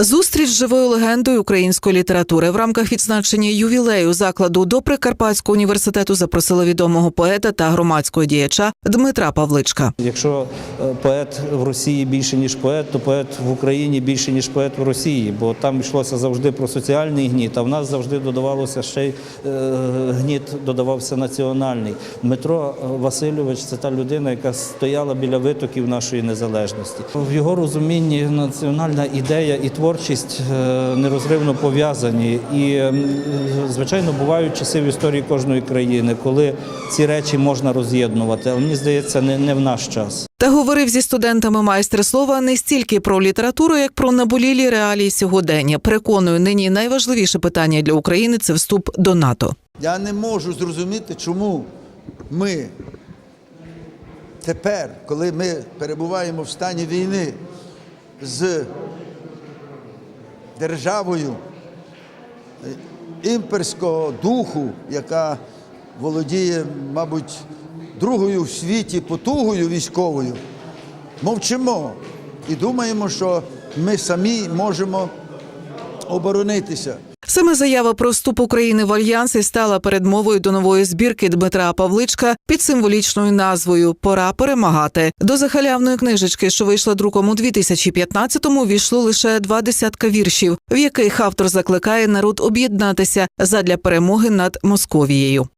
Зустріч з живою легендою української літератури в рамках відзначення ювілею закладу до Прикарпатського університету запросили відомого поета та громадського діяча Дмитра Павличка. Якщо е, поет в Росії більше ніж поет, то поет в Україні більше ніж поет в Росії, бо там йшлося завжди про соціальний гніт, а в нас завжди додавалося ще й е, гніт, додавався національний. Дмитро Васильович це та людина, яка стояла біля витоків нашої незалежності. В його розумінні національна ідея і творчість е, нерозривно пов'язані. І звичайно бувають часи в історії кожної країни, коли ці речі можна роз'єднувати. Але мені здається, не, не в наш час. Та говорив зі студентами майстер слова не стільки про літературу, як про наболілі реалії сьогодення. Переконую, нині найважливіше питання для України це вступ до НАТО. Я не можу зрозуміти, чому ми тепер, коли ми перебуваємо в стані війни з державою е, імперського духу, яка володіє, мабуть, другою в світі потугою військовою, мовчимо і думаємо, що ми самі можемо оборонитися. Саме заява про вступ України в альянс і стала передмовою до нової збірки Дмитра Павличка під символічною назвою Пора перемагати. До захалявної книжечки, що вийшла друком у 2015-му, війшло лише два десятка віршів, в яких автор закликає народ об'єднатися задля перемоги над Московією.